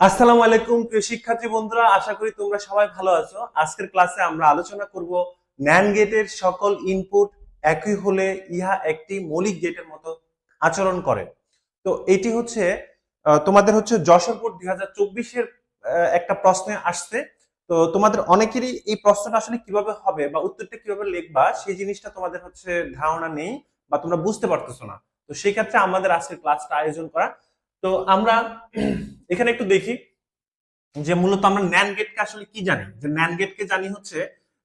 আসসালামু আলাইকুম, প্রিয় শিক্ষার্থী বন্ধুরা, আশা করি তোমরা সবাই ভালো আছো। আজকের ক্লাসে আমরা আলোচনা করব ন্যান গেটের সকল ইনপুট একই হলে ইহা একটি মৌলিক গেটের মতো আচরণ করে। তো এটি হচ্ছে তোমাদের হচ্ছে যশোরপুর দুই হাজার চব্বিশের একটা প্রশ্নে আসছে। তো তোমাদের অনেকেরই এই প্রশ্নটা আসলে কীভাবে হবে বা উত্তরটা কীভাবে লিখবা, সেই জিনিসটা তোমাদের হচ্ছে ধারণা নেই বা তোমরা বুঝতে পারতেছো না। তো সেই ক্ষেত্রে আমাদের আজকের ক্লাসটা আয়োজন করা। তো আমরা এখানে একটু দেখি যে মূলত আমরা ন্যান গেটকে আসলে কি জানি? যে ন্যান গেটকে জানি হচ্ছে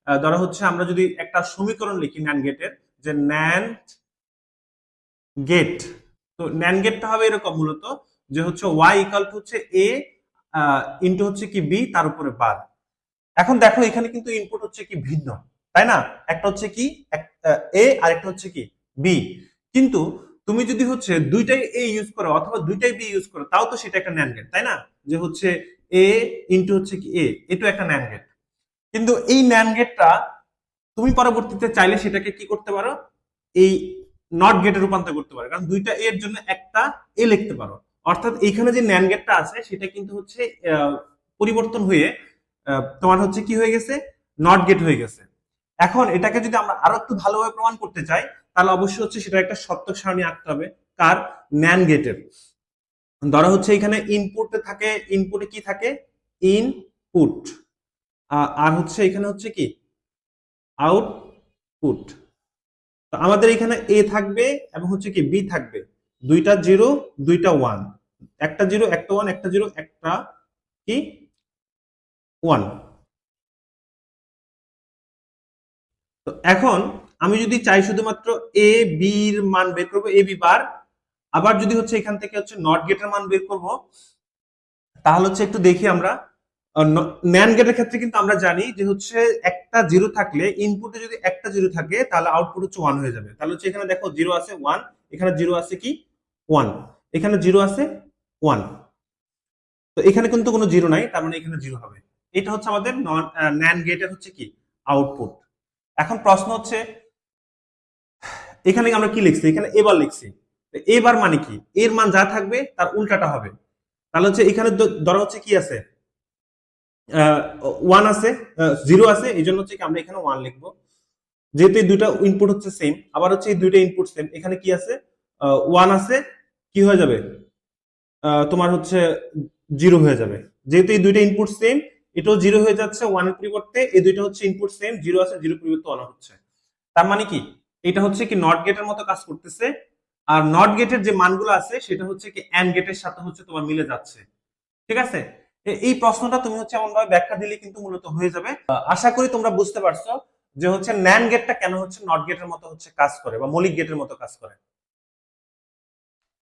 ধরো হচ্ছে আমরা যদি একটা সমীকরণ লিখি ন্যান গেটের যে ন্যান গেট তো ন্যান গেটটা হবে এরকম মূলত যে হচ্ছে ওয়াই ইকাল টু হচ্ছে এ ইন্টু হচ্ছে কি বি তার উপরে বার এখন দেখো এখানে কিন্তু ইনপুট হচ্ছে কি ভিন্ন, তাই না? একটা হচ্ছে কি এ আর একটা হচ্ছে কি বি কিন্তু তুমি যদি হচ্ছে দুইটাই এ ইউজ করো অথবা দুইটাই বি ইউজ করো, তাও তো সেটা একটা ন্যান গেট তাই না? যে হচ্ছে এ ইন্টু হচ্ছে কি এ এটাও একটা ন্যান গেট কিন্তু এই ন্যান গেটটা তুমি পরবর্তীতে চাইলে সেটাকে কি করতে পারো? এই নট গেটে রূপান্তর করতে পারো। কারণ দুইটা এর জন্য একটা এ লিখতে পারো। অর্থাৎ এইখানে যে ন্যান গেটটা আছে, সেটা কিন্তু হচ্ছে পরিবর্তন হয়ে তোমার হচ্ছে কি হয়ে গেছে? নট গেট হয়ে গেছে। এখন এটাকে যদি আমরা আরও একটু ভালোভাবে প্রমাণ করতে চাই তাহলে অবশ্যই হচ্ছে সেটা একটা সত্যক সারণী আঁকতে হবে। কার? ন্যান গেটের। ধরো হচ্ছে এখানে ইনপুটে থাকে ইনপুটে কি থাকে? ইনপুট আর হচ্ছে এখানে হচ্ছে কি? আউটপুট তো আমাদের এখানে এ থাকবে এবং হচ্ছে কি বি থাকবে। দুইটা জিরো, দুইটা ওয়ান। একটা জিরো, একটা ওয়ান, একটা জিরো, একটা কি? ওয়ান। তো এখন আমি যদি চাই শুধুমাত্র এ বির মান বের করব এ বি বার, আবার যদি হচ্ছে এখান থেকে হচ্ছে নট গেটের মান বের করব, তাহলে হচ্ছে একটু দেখি আমরা ন্যান গেটের ক্ষেত্রে কিন্তু আমরা জানি যে হচ্ছে একটা জিরো থাকলে ইনপুটে যদি একটা জিরো থাকে, তাহলে আউটপুট হচ্ছে ওয়ান হয়ে যাবে। তাহলে হচ্ছে এখানে দেখো জিরো আছে ওয়ান এখানে জিরো আছে কি? ওয়ান এখানে জিরো আছে ওয়ান তো এখানে কিন্তু কোনো জিরো নাই, তার মানে এখানে জিরো হবে। এটা হচ্ছে আমাদের নন ন্যান গেটের হচ্ছে কি? আউটপুট এখন প্রশ্ন হচ্ছে এখানে আমরা কি লিখছি? এখানে এবার লিখছি। এবার মানে কি? এর মান যা থাকবে, তার উল্টাটা হবে। তাহলে হচ্ছে এখানে ধরো হচ্ছে কি আছে? ওয়ান আছে জিরো আছে এই জন্য হচ্ছে কি আমরা এখানে ওয়ান লিখব। যেহেতু এই দুইটা ইনপুট হচ্ছে সেম আবার হচ্ছে এই দুইটা ইনপুট সেম এখানে কি আছে? ওয়ান আছে, কি হয়ে যাবে? তোমার হচ্ছে জিরো হয়ে যাবে। যেহেতু এই দুইটা ইনপুট সেম এটাও জিরো হয়ে যাচ্ছে ওয়ানের পরিবর্তে এই দুইটা হচ্ছে ইনপুট সেম জিরো আছে জিরো পরিবর্তে ওয়ান হচ্ছে। তার মানে কি? এটা হচ্ছে কি নট গেটের মতো কাজ করতেছে। আর নট গেটের যে মানগুলো আছে, সেটা হচ্ছে কি অ্যান্ড গেটের সাথে হচ্ছে তোমার মিলে যাচ্ছে। ঠিক আছে? এই প্রশ্নটা তুমি হচ্ছে এমন ভাবে ব্যাখ্যা দিলে কিন্তু মূলত হয়ে যাবে। আশা করি তোমরা বুঝতে পারছ যে হচ্ছে ন্যান গেটটা কেন হচ্ছে নট গেটের মতো হচ্ছে কাজ করে বা মৌলিক গেটের মতো কাজ করে।